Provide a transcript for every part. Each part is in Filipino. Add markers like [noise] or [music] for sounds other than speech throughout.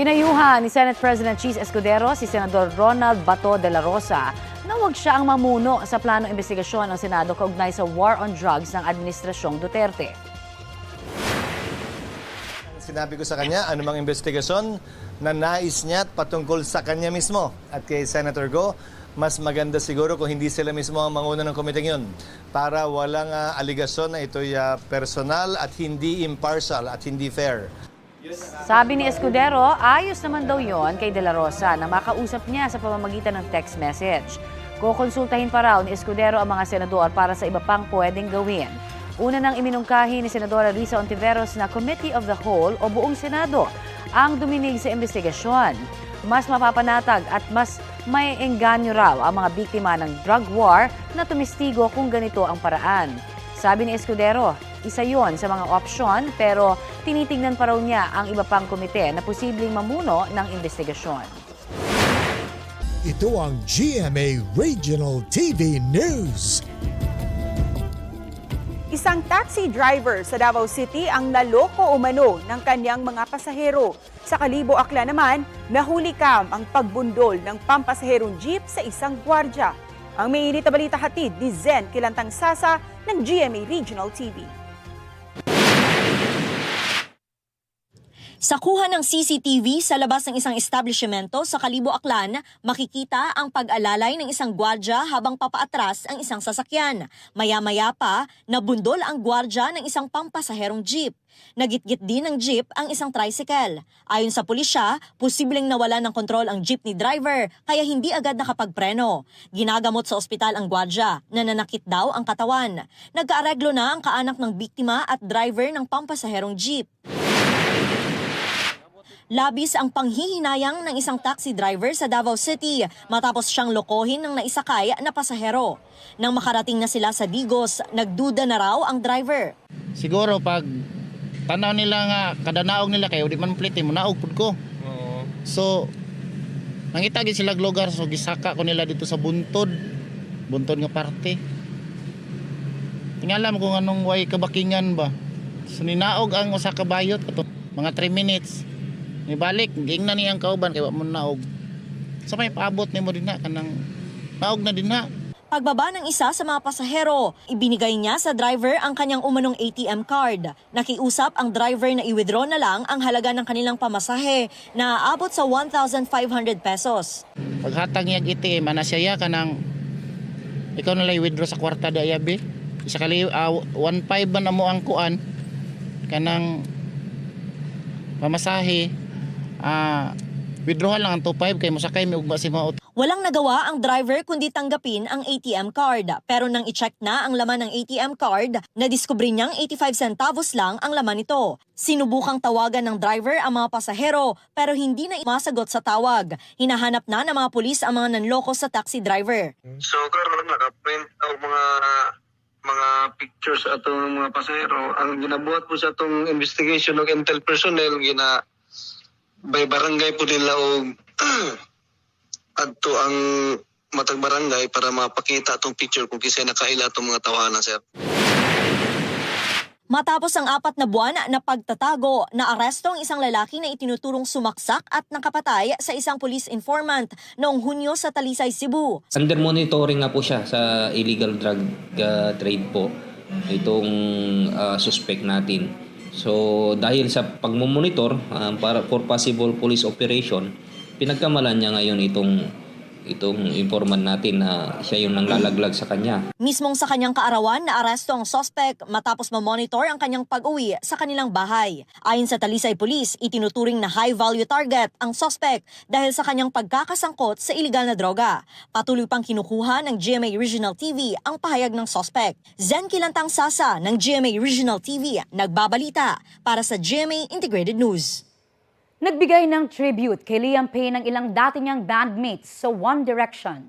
Pinayuhan ni Senate President Cheese Escudero si Senador Ronald Bato de la Rosa na huwag siya ang mamuno sa plano investigasyon ng Senado kaugnay sa war on drugs ng Administrasyong Duterte. Sinabi ko sa kanya, anumang investigasyon na nais niya at patungkol sa kanya mismo. At kay Senator Go, mas maganda siguro kung hindi sila mismo ang manguna ng komiteng yun para walang ah, aligasyon na ito'y ah, personal at hindi impartial at hindi fair. Sabi ni Escudero, ayos naman daw yon kay De La Rosa na makausap niya sa pamamagitan ng text message. Kukonsultahin pa raw ni Escudero ang mga senador para sa iba pang pwedeng gawin. Una nang iminungkahi ni Senadora Risa Ontiveros na Committee of the Whole o buong Senado ang duminig sa investigasyon. Mas mapapanatag at mas may engganyo raw ang mga biktima ng drug war na tumistigo kung ganito ang paraan. Sabi ni Escudero, isa yon sa mga opsyon pero tinitingnan pa raw niya ang iba pang komite na posibleng mamuno ng investigasyon. Ito ang GMA Regional TV News. Isang taxi driver sa Davao City ang naloko umano ng kanyang mga pasahero. Sa Kalibo Akla naman, nahuli kam ang pagbundol ng pampasaherong jeep sa isang gwardya. Ang may init na balita hatid ni Zen Kilantang Sasa ng GMA Regional TV. Sa kuha ng CCTV sa labas ng isang establishmento sa Kalibo Aklan, makikita ang pag-alalay ng isang gwardya habang papaatras ang isang sasakyan. Maya-maya pa, nabundol ang gwardya ng isang pampasaherong jeep. Nagitgit din ng jeep ang isang tricycle. Ayon sa pulisya, posibleng nawala ng kontrol ang jeepney driver kaya hindi agad nakapagpreno. Ginagamot sa ospital ang gwardya, nananakit daw ang katawan. Nagkaareglo na ang kaanak ng biktima at driver ng pampasaherong jeep. Labis ang panghihinayang ng isang taxi driver sa Davao City matapos siyang lokohin ng naisakay na pasahero. Nang makarating na sila sa Digos, nagduda na raw ang driver. siguro pag tanaw nila nga kada naog nila kayo di man plite mo naog pud ko. So nangita gid sila lugar so gisaka ko nila dito sa buntod. Buntod nga parte. Tingalam ko anong way kabakingan ba. So ninaog ang usa ka bayot kato mga 3 minutes nibalik giingnan ni ang kauban kay wa mo naog sa may paabot nimo din na kanang naog na din na Pagbaba ng isa sa mga pasahero, ibinigay niya sa driver ang kanyang umanong ATM card. Nakiusap ang driver na i-withdraw na lang ang halaga ng kanilang pamasahe na aabot sa 1,500 pesos. paghatag niya iti mana siya ka nang ikaw na lang withdraw sa kwarta da yabi isa kali uh, 1.5 ba na mo ang kuan kanang pamasahe ah withdrawal lang ang 2.5 kay mosakay mi ugma si mga Walang nagawa ang driver kundi tanggapin ang ATM card. Pero nang i-check na ang laman ng ATM card, nadiskubre niyang 85 centavos lang ang laman nito. Sinubukang tawagan ng driver ang mga pasahero pero hindi na masagot sa tawag. Hinahanap na ng mga pulis ang mga nanloko sa taxi driver. So karon naka-print ang mga mga pictures atong mga pasahero. Ang ginabuhat po sa atong investigation ng intel personnel gina by barangay po nila og [clears throat] adto ang matag barangay para mapakita atong picture kung kisay nakaila atong mga tawanan sir. Matapos ang apat na buwan na pagtatago, naaresto ang isang lalaki na itinuturong sumaksak at nakapatay sa isang police informant noong Hunyo sa Talisay, Cebu. Under monitoring nga po siya sa illegal drug uh, trade po itong uh, suspect natin. So dahil sa pagmomonitor uh, para for possible police operation, pinagkamalan niya ngayon itong itong informant natin na siya yung nanglalaglag sa kanya. Mismong sa kanyang kaarawan, naaresto ang suspect matapos mamonitor ang kanyang pag-uwi sa kanilang bahay. Ayon sa Talisay Police, itinuturing na high-value target ang suspect dahil sa kanyang pagkakasangkot sa iligal na droga. Patuloy pang kinukuha ng GMA Regional TV ang pahayag ng suspect. Zen Kilantang Sasa ng GMA Regional TV, nagbabalita para sa GMA Integrated News. Nagbigay ng tribute kay Liam Payne ng ilang dati niyang bandmates sa One Direction.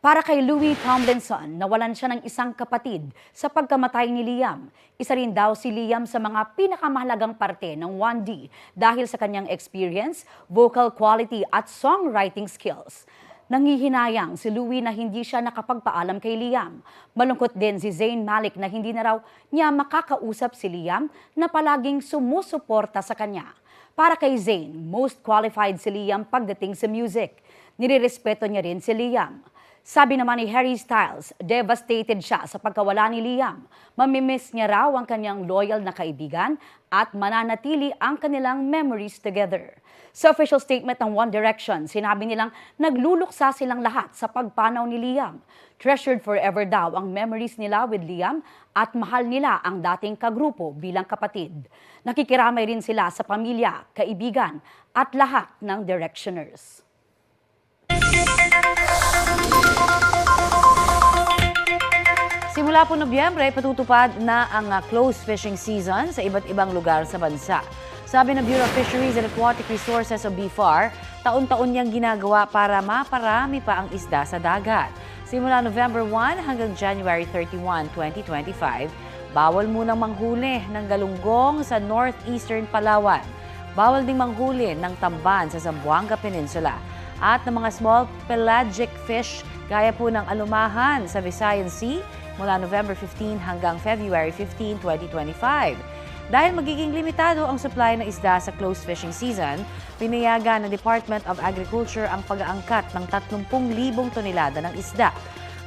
Para kay Louis Tomlinson, nawalan siya ng isang kapatid sa pagkamatay ni Liam. Isa rin daw si Liam sa mga pinakamahalagang parte ng 1D dahil sa kanyang experience, vocal quality at songwriting skills. Nangihinayang si Louie na hindi siya nakapagpaalam kay Liam. Malungkot din si Zayn Malik na hindi na raw niya makakausap si Liam na palaging sumusuporta sa kanya. Para kay Zayn, most qualified si Liam pagdating sa music. Nirerespeto niya rin si Liam. Sabi naman ni Harry Styles, devastated siya sa pagkawala ni Liam. Mamimiss niya raw ang kanyang loyal na kaibigan at mananatili ang kanilang memories together. Sa official statement ng One Direction, sinabi nilang nagluluksa silang lahat sa pagpanaw ni Liam. Treasured forever daw ang memories nila with Liam at mahal nila ang dating kagrupo bilang kapatid. Nakikiramay rin sila sa pamilya, kaibigan at lahat ng Directioners. Simula po Nobyembre, patutupad na ang uh, close fishing season sa iba't ibang lugar sa bansa. Sabi ng Bureau of Fisheries and Aquatic Resources o BFAR, taon-taon niyang ginagawa para maparami pa ang isda sa dagat. Simula November 1 hanggang January 31, 2025, bawal munang manghuli ng galunggong sa northeastern Palawan. Bawal ding manghuli ng tamban sa Zamboanga Peninsula at ng mga small pelagic fish gaya po ng alumahan sa Visayan Sea mula November 15 hanggang February 15, 2025. Dahil magiging limitado ang supply ng isda sa close fishing season, pinayagan ng Department of Agriculture ang pag-aangkat ng 30,000 tonelada ng isda.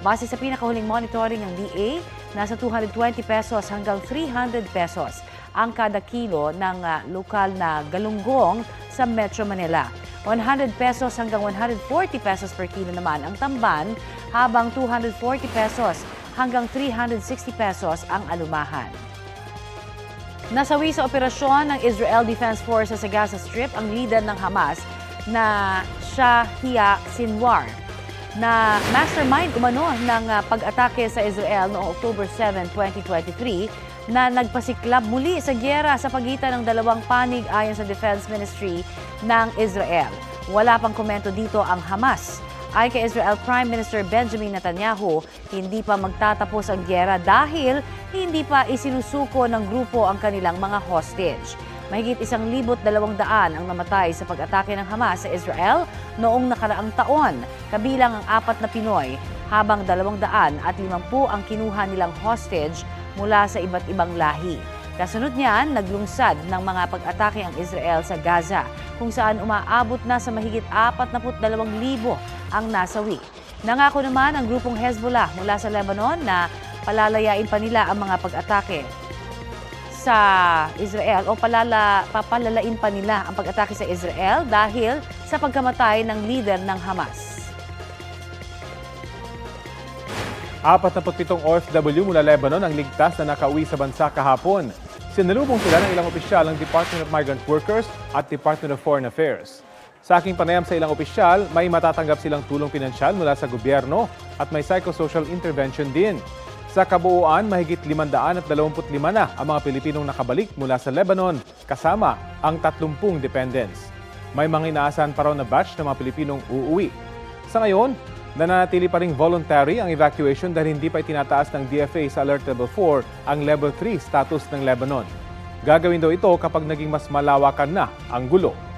Base sa pinakahuling monitoring ng DA, nasa 220 pesos hanggang 300 pesos ang kada kilo ng ah, lokal na galunggong sa Metro Manila. 100 pesos hanggang 140 pesos per kilo naman ang tamban, habang 240 pesos hanggang 360 pesos ang alumahan. Nasawi sa operasyon ng Israel Defense Forces sa Gaza Strip ang leader ng Hamas na Shahia Sinwar na mastermind umano ng ah, pag-atake sa Israel noong October 7, 2023 na nagpasiklab muli sa gyera sa pagitan ng dalawang panig ayon sa Defense Ministry ng Israel. Wala pang komento dito ang Hamas. Ay kay Israel Prime Minister Benjamin Netanyahu, hindi pa magtatapos ang gyera dahil hindi pa isinusuko ng grupo ang kanilang mga hostage. Mahigit isang libot dalawang daan ang namatay sa pag-atake ng Hamas sa Israel noong nakaraang taon, kabilang ang apat na Pinoy, habang dalawang daan at limampu ang kinuha nilang hostage mula sa iba't ibang lahi. Kasunod niyan, naglungsad ng mga pag-atake ang Israel sa Gaza, kung saan umaabot na sa mahigit 42,000 ang nasawi. Nangako naman ang grupong Hezbollah mula sa Lebanon na palalayain pa nila ang mga pag-atake sa Israel o palala, papalalain pa nila ang pag-atake sa Israel dahil sa pagkamatay ng leader ng Hamas. 47 OFW mula Lebanon ang ligtas na nakauwi sa bansa kahapon. Sinalubong sila ng ilang opisyal ng Department of Migrant Workers at Department of Foreign Affairs. Sa aking panayam sa ilang opisyal, may matatanggap silang tulong pinansyal mula sa gobyerno at may psychosocial intervention din. Sa kabuuan, mahigit 525 na ang mga Pilipinong nakabalik mula sa Lebanon, kasama ang 30 dependents. May mga inaasahan pa raw na batch ng mga Pilipinong uuwi. Sa ngayon, nananatili pa ring voluntary ang evacuation dahil hindi pa itinataas ng DFA sa Alert Level 4 ang Level 3 status ng Lebanon. Gagawin daw ito kapag naging mas malawakan na ang gulo.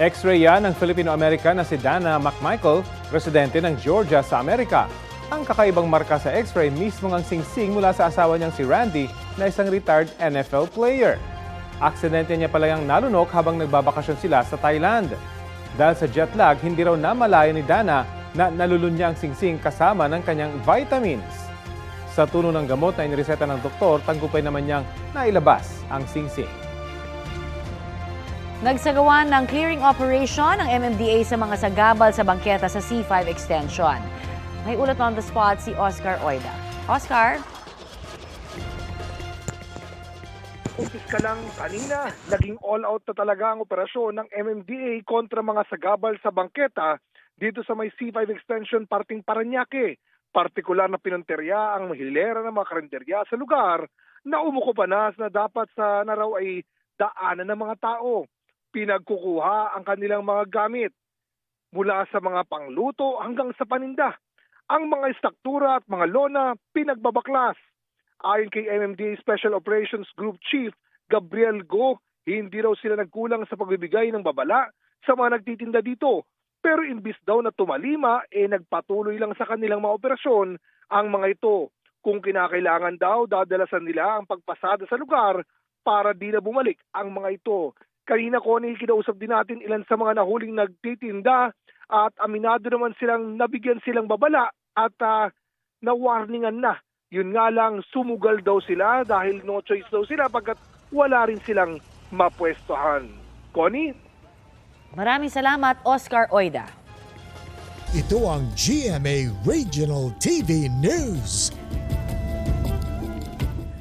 X-ray yan ng Filipino-American na si Dana McMichael, residente ng Georgia sa Amerika. Ang kakaibang marka sa X-ray mismo ang singsing mula sa asawa niyang si Randy na isang retired NFL player. Aksidente niya pala yung nalunok habang nagbabakasyon sila sa Thailand. Dahil sa jet lag, hindi raw namalaya ni Dana na nalulunya ang singsing kasama ng kanyang vitamins. Sa tulong ng gamot na inireseta ng doktor, tanggupay naman niyang nailabas ang singsing. Nagsagawa ng clearing operation ng MMDA sa mga sagabal sa bangketa sa C5 Extension. May ulat on the spot si Oscar Oida. Oscar? umpis ka lang kanina, naging all-out na talaga ang operasyon ng MMDA kontra mga sagabal sa bangketa dito sa may C5 extension parting Paranaque. Partikular na pinunterya ang hilera ng mga karinderya sa lugar na umuko panas na dapat sa naraw ay daanan ng mga tao. Pinagkukuha ang kanilang mga gamit mula sa mga pangluto hanggang sa paninda. Ang mga struktura at mga lona pinagbabaklas. Ayon kay MMDA Special Operations Group Chief Gabriel Go, hindi raw sila nagkulang sa pagbibigay ng babala sa mga nagtitinda dito. Pero imbis daw na tumalima, eh nagpatuloy lang sa kanilang mga operasyon ang mga ito. Kung kinakailangan daw, dadalasan nila ang pagpasada sa lugar para di na bumalik ang mga ito. Kanina ko kinausap din natin ilan sa mga nahuling nagtitinda at aminado naman silang nabigyan silang babala at ah, na-warningan na. Yun nga lang, sumugal daw sila dahil no choice daw sila pagkat wala rin silang mapwestohan. Connie? Maraming salamat, Oscar Oida. Ito ang GMA Regional TV News.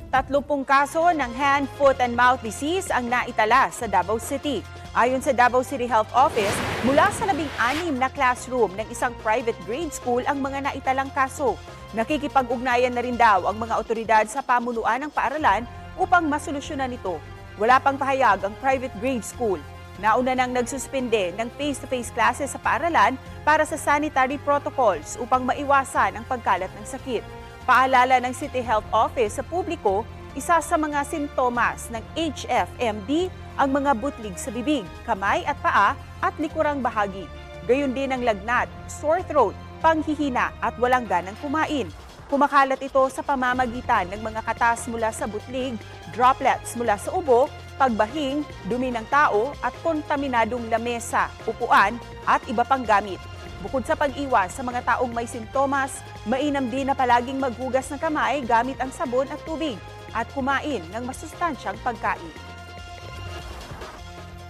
Tatlupong kaso ng hand, foot, and mouth disease ang naitala sa Davao City. Ayon sa Davao City Health Office, mula sa labing-anim na classroom ng isang private grade school ang mga naitalang kaso. Nakikipag-ugnayan na rin daw ang mga otoridad sa pamunuan ng paaralan upang masolusyonan ito. Wala pang pahayag ang private grade school. Nauna nang nagsuspende ng face-to-face classes sa paaralan para sa sanitary protocols upang maiwasan ang pagkalat ng sakit. Paalala ng City Health Office sa publiko, isa sa mga sintomas ng HFMD ang mga butlig sa bibig, kamay at paa at likurang bahagi. Gayon din ang lagnat, sore throat, panghihina at walang ganang kumain. Kumakalat ito sa pamamagitan ng mga katas mula sa butlig, droplets mula sa ubo, pagbahing, dumi ng tao at kontaminadong lamesa, upuan at iba pang gamit. Bukod sa pag-iwas sa mga taong may sintomas, mainam din na palaging maghugas ng kamay gamit ang sabon at tubig at kumain ng masustansyang pagkain.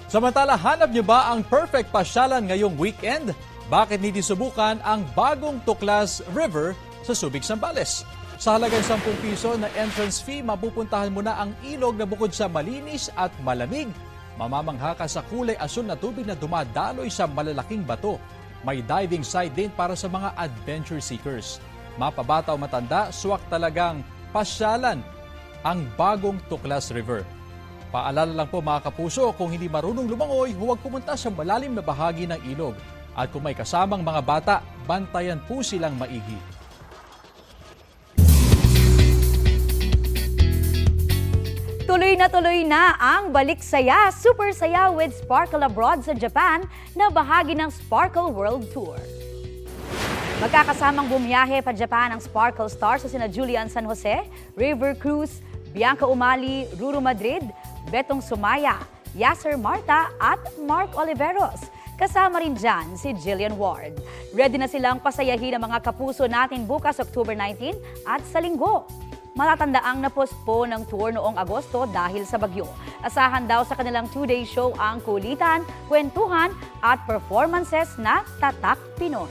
Samantala, hanap niyo ba ang perfect pasyalan ngayong weekend? Bakit hindi subukan ang bagong Tuklas River sa Subic, Sambales? Sa halagang 10 piso na entrance fee, mapupuntahan mo na ang ilog na bukod sa malinis at malamig. Mamamangha ka sa kulay asul na tubig na dumadaloy sa malalaking bato. May diving site din para sa mga adventure seekers. Mapabata o matanda, swak talagang pasyalan ang bagong Tuklas River. Paalala lang po mga kapuso, kung hindi marunong lumangoy, huwag pumunta sa malalim na bahagi ng ilog. At kung may kasamang mga bata, bantayan po silang maigi. Tuloy na tuloy na ang Balik Saya, Super Saya with Sparkle Abroad sa Japan na bahagi ng Sparkle World Tour. Magkakasamang bumiyahe pa Japan ang Sparkle Stars sa sina Julian San Jose, River Cruz, Bianca Umali, Ruru Madrid, Betong Sumaya, Yasser Marta at Mark Oliveros. Kasama rin dyan si Jillian Ward. Ready na silang pasayahin ang mga kapuso natin bukas October 19 at sa linggo. Matatandaang na-postpone ng tour noong Agosto dahil sa bagyo. Asahan daw sa kanilang two-day show ang kulitan, kwentuhan at performances na Tatak Pinoy.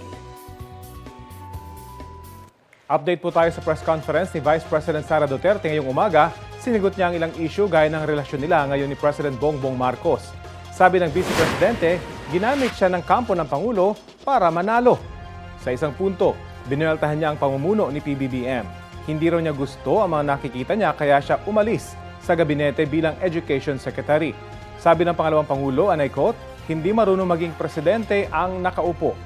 Update po tayo sa press conference ni Vice President Sara Duterte ngayong umaga. Sinigot niya ang ilang issue gaya ng relasyon nila ngayon ni President Bongbong Marcos. Sabi ng Vice Presidente, ginamit siya ng kampo ng Pangulo para manalo. Sa isang punto, binueltahan niya ang pamumuno ni PBBM. Hindi raw niya gusto ang mga nakikita niya kaya siya umalis sa gabinete bilang Education Secretary. Sabi ng pangalawang Pangulo, and I quote, hindi marunong maging presidente ang nakaupo.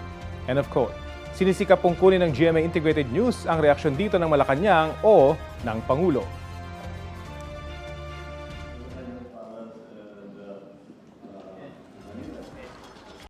End of quote. Sinisikap pong kunin ng GMA Integrated News ang reaksyon dito ng Malacanang o ng Pangulo.